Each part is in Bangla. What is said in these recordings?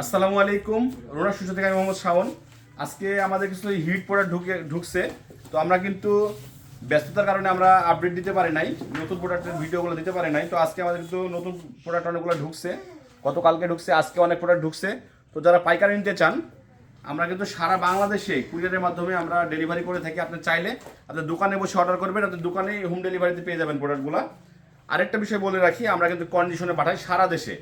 আসসালামু আলাইকুম, রোনা সুশো থেকে আমি মোহাম্মদ শাওন। আজকে আমাদের কিছু হিট প্রোডাক্ট ঢুকে ঢুকছে। তো আমরা কিন্তু ব্যস্ততার কারণে আমরা আপডেট দিতে পারি নাই, নতুন প্রোডাক্টের ভিডিওগুলো দিতে পারি নাই। তো আজকে আমাদের কিন্তু নতুন প্রোডাক্ট অনেকগুলো ঢুকছে। গতকালকে ঢুকছে, আজকে অনেক প্রোডাক্ট ঢুকছে। তো যারা পাইকারি নিতে চান, আমরা কিন্তু সারা বাংলাদেশে কুরিয়ারের মাধ্যমে আমরা ডেলিভারি করে থাকি। আপনি চাইলে আপনার দোকানে বসে অর্ডার করবেন আপনার দোকানেই হোম ডেলিভারিতে পেয়ে যাবেন প্রোডাক্টগুলো আরেকটা বিষয় বলে রাখি, আমরা কিন্তু কন্ডিশনে পাঠাই সারা দেশে।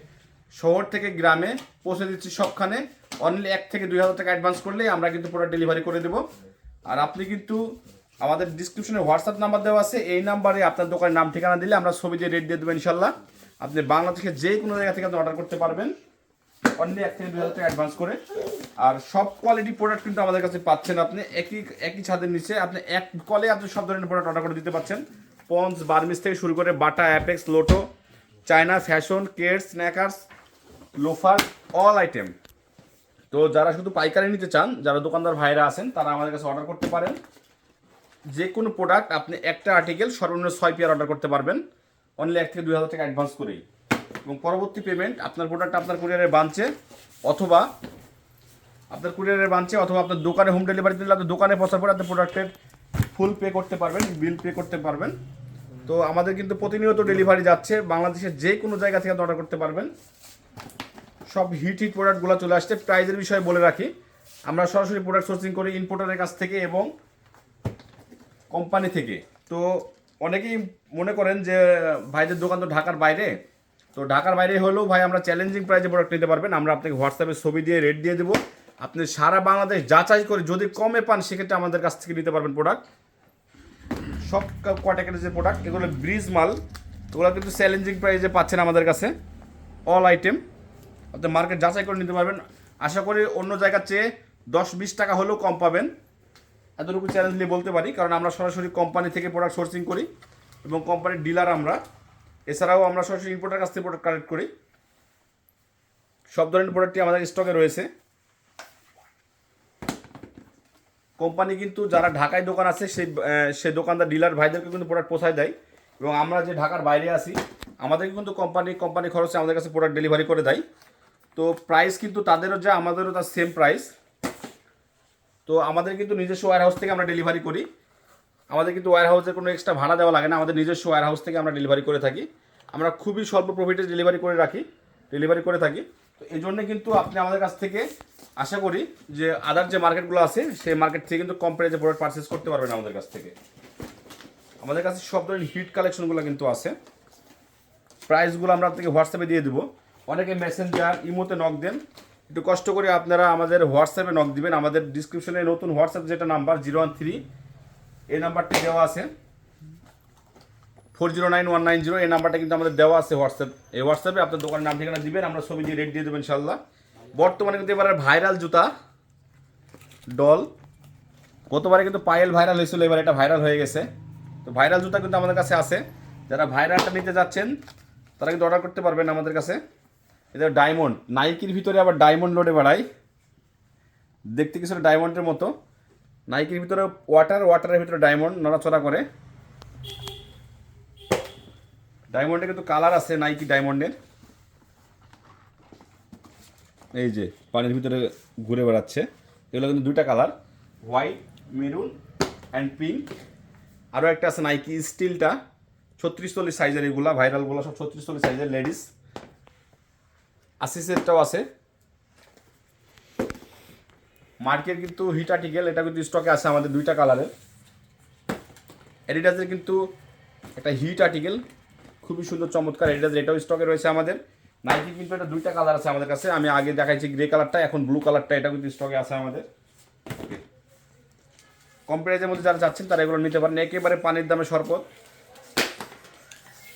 শহর থেকে গ্রামে পৌঁছে দিচ্ছি সবখানে। অনলি এক থেকে দুই হাজার টাকা অ্যাডভান্স করলে আমরা কিন্তু প্রোডাক্ট ডেলিভারি করে দেবো। আর আপনি কিন্তু আমাদের ডিসক্রিপশনে হোয়াটসঅ্যাপ নাম্বার দেওয়া আছে। এই নাম্বারে আপনার দোকানের নাম, ঠিকানা দিলে আমরা ছবি দিয়ে রেট দিয়ে দেবো ইনশাল্লাহ। আপনি বাংলাদেশে যে কোনো জায়গা থেকে আপনি অর্ডার করতে পারবেন। অনলি এক থেকে দুই হাজার টাকা অ্যাডভান্স করে। আর সব কোয়ালিটি প্রোডাক্ট কিন্তু আমাদের কাছে পাচ্ছেন আপনি। একই একই ছাদের নিচে আপনি এক কলে আপনি সব ধরনের প্রোডাক্ট অর্ডার করে দিতে পারছেন পন্স বার্মিস থেকে শুরু করে Bata Apex Lotto China fashion care sneakers loafer all item. তো যারা শুধু পাইকারি নিতে চান, যারা দোকানদার ভাইরা আছেন, তারা আমাদের কাছে অর্ডার করতে পারেন। যে কোনো প্রোডাক্ট আপনি একটা আর্টিকেল সর্বনিম্ন ছয় পিয়ার অর্ডার করতে পারবেন। অনলি এক থেকে দুই হাজার টাকা অ্যাডভান্স করেই। এবং পরবর্তী পেমেন্ট আপনার প্রোডাক্ট আপনার কুরিয়ারে বাঞ্চে অথবা আপনার কুরিয়ারে বাঞ্চে অথবা আপনার দোকানে হোম ডেলিভারি দিলে আপনার দোকানে পৌঁছার পরে আপনার প্রোডাক্টের ফুল পে করতে পারবেন বিল পে করতে পারবেন। তো আমাদের কিন্তু প্রতিনিয়ত ডেলিভারি যাচ্ছে। বাংলাদেশের যে কোনো জায়গা থেকে অর্ডার করতে পারবেন। সব হিট হিট প্রোডাক্টগুলো চলে আসছে। প্রাইজের বিষয়ে বলে রাখি। আমরা সরাসরি প্রোডাক্ট সোর্সিং করি ইম্পোর্টারের কাছ থেকে এবং কোম্পানি থেকে। তো অনেকেই মনে করেন যে, ভাইদের দোকান তো ঢাকার বাইরে। তো ঢাকার বাইরে হলেও ভাই আমরা চ্যালেঞ্জিং প্রাইজে প্রোডাক্ট নিতে পারবেন। আমরা আপনাকে হোয়াটসঅ্যাপে ছবি দিয়ে রেট দিয়ে দেবো। আপনি সারা বাংলাদেশ যাচাই করে যদি কমে পান, সেক্ষেত্রে আমাদের কাছ থেকে নিতে পারবেন প্রোডাক্ট সব ক্যাটাগরির যে প্রোডাক্ট এগুলো ব্রিজ মাল। ওগুলো কিন্তু চ্যালেঞ্জিং প্রাইজে পাচ্ছেন আমাদের কাছে। অল আইটেম আপনি মার্কেট যাচাই করে নিতে পারবেন। আশা করি অন্য জায়গার চেয়ে দশ বিশ টাকা হলেও কম পাবেন। এতটুকু চ্যালেঞ্জ নিয়ে বলতে পারি, কারণ আমরা সরাসরি কোম্পানি থেকে প্রোডাক্ট সোর্সিং করি এবং কোম্পানির ডিলার আমরা। এছাড়াও আমরা সরাসরি ইম্পোর্টার কাছ থেকে প্রোডাক্ট কালেক্ট করি। সব ধরনের প্রোডাক্টই আমাদের স্টকে রয়েছে। কোম্পানি কিন্তু যারা ঢাকায় দোকান আছে, সেই সেই দোকানদার ডিলার ভাইদেরকে কিন্তু প্রোডাক্ট পৌঁছায় দেয়। এবং আমরা যে ঢাকার বাইরে আছি, আমাদেরকে কিন্তু কোম্পানি কোম্পানি খরচে আমাদের কাছে প্রোডাক্ট ডেলিভারি করে দেয়। তো প্রাইস কিন্তু তাদেরও যা, আমাদেরও তার সেম প্রাইস তো আমাদের কিন্তু নিজস্ব ওয়ার হাউস থেকে আমরা ডেলিভারি করি। আমাদের কিন্তু ওয়ার হাউসে কোনো এক্সট্রা ভাড়া দেওয়া লাগে না, আমাদের নিজস্ব ওয়ার হাউস থেকে আমরা ডেলিভারি করে থাকি। আমরা খুবই স্বল্প প্রফিটে ডেলিভারি করে রাখি ডেলিভারি করে থাকি। তো এই জন্য কিন্তু আপনি আমাদের কাছ থেকে আশা করি যে আদার যে মার্কেটগুলো আছে, সেই মার্কেট থেকে কিন্তু কম প্রাইসে প্রোডাক্ট পারচেস করতে পারবেন আমাদের কাছ থেকে। আমাদের কাছে সব ধরনের হিট কালেকশনগুলো কিন্তু আছে। প্রাইসগুলো আমরা আপনাকে হোয়াটসঅ্যাপে দিয়ে দেবো। অনেকে মেসেঞ্জার ইমোতে নক দেন। একটু কষ্ট করে আপনারা আমাদের হোয়াটসঅ্যাপে নক দিবেন। আমাদের ডিসক্রিপশনে নতুন হোয়াটসঅ্যাপ যেটা নাম্বার জিরো ওয়ান থ্রি এই নাম্বারটি দেওয়া আছে। Four zero nine one nine zero এই নাম্বারটা কিন্তু আমাদের দেওয়া আছে হোয়াটসঅ্যাপ এই হোয়াটসঅ্যাপে আপনার দোকানের নাম, ঠিকানা দিবেন। আমরা ছবি দিয়ে রেট দিয়ে দেবেন ইনশাল্লাহ বর্তমানে কিন্তু এবার ভাইরাল জুতা ডল গতবারে কিন্তু পায়েল ভাইরাল হয়েছিল, এবার এটা ভাইরাল হয়ে গেছে। তো ভাইরাল জুতা কিন্তু আমাদের কাছে আছে। যারা ভাইরালটা নিতে যাচ্ছেন, তারা কিন্তু অর্ডার করতে পারবেন আমাদের কাছে। এটা ডায়মন্ড নাইকির ভিতরে আবার ডায়মন্ড লোডে বাড়ায় দেখতে কিছুটা ডায়মন্ডের মতো? নাইকির ভিতরে ওয়াটার ওয়াটারের ভিতরে ডায়মন্ড নড়াচড়া করে। ডায়মন্ডে কিন্তু কালার আছে নাইকি ডায়মন্ডের এই যে, পানির ভিতরে ঘুরে বেড়াচ্ছে। এগুলো কিন্তু দুইটা colour white maroon and pink আরও একটা আছে নাইকি স্টিলটা ছত্রিশ চল্লিশ সাইজের এগুলা ভাইরালগুলো সব ছত্রিশ চল্লিশ সাইজের লেডিস আসিসেরটাও আছে। মার্কের কিন্তু হিট আর্টিকেল, এটা কিন্তু স্টকে আছে আমাদের দুইটা কালারের এডিডাসের কিন্তু একটা হিট আর্টিকেল, খুবই সুন্দর, চমৎকার এডিডাসের এটাও স্টকে রয়েছে আমাদের। নাইকি কিন্তু এটা দুইটা কালার আছে আমাদের কাছে, আমি আগে দেখাইছি গ্রে কালারটা এখন ব্লু কালারটা এটা কিন্তু স্টকে আছে আমাদের। কম প্রাইজের মধ্যে যারা যাচ্ছেন তারা এগুলো নিতে পারেন। একেবারে পানির দামে শরবত।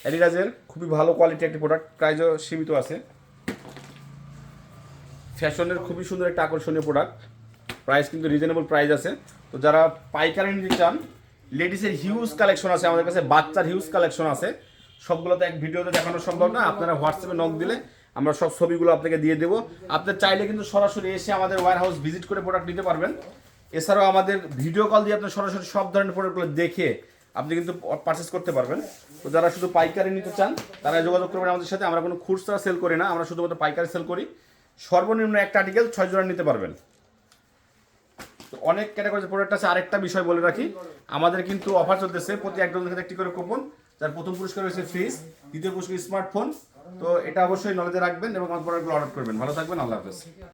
অ্যাডিডাসের খুবই ভালো কোয়ালিটি একটি প্রোডাক্ট প্রাইজও সীমিত আছে। ফ্যাশনের খুবই সুন্দর একটা আকর্ষণীয় প্রোডাক্ট প্রাইস কিন্তু রিজনেবল প্রাইস আছে। তো যারা পাইকারি নিতে চান লেডিসের হিউজ কালেকশন আছে আমাদের কাছে, বাচ্চার হিউজ কালেকশন আছে। সবগুলো তো এক ভিডিওতে দেখানো সম্ভব না, আপনারা হোয়াটসঅ্যাপে নক দিলে আমরা সব ছবিগুলো আপনাকে দিয়ে দেবো। আপনি চাইলে কিন্তু সরাসরি এসে আমাদের ওয়ার হাউস ভিজিট করে প্রোডাক্ট নিতে পারবেন। এছাড়াও আমাদের ভিডিও কল দিয়ে আপনার সরাসরি সব ধরনের প্রোডাক্টগুলো দেখে আপনি কিন্তু পারচেস করতে পারবেন। তো যারা শুধু পাইকারি নিতে চান, তারা যোগাযোগ করবেন আমাদের সাথে। আমরা কোনো খুচরা সেল করি না, আমরা শুধুমাত্র পাইকারি সেল করি। সর্বনিম্ন একটা আর্টিকেল ছয় জোড়া নিতে পারবেন। তো অনেক ক্যাটাগরির প্রোডাক্ট আছে। আরেকটা বিষয় বলে রাখি, আমাদের কিন্তু অফার চলতেছে প্রতি একজন থেকে একটি করে কুপন যার প্রথম পুরস্কার রয়েছে ফ্রিজ দ্বিতীয় পুরস্কার স্মার্টফোন তো এটা অবশ্যই নলেজে রাখবেন এবং আমার প্রোডাক্টগুলো অর্ডার করবেন। ভালো থাকবেন, আল্লাহ হাফেজ।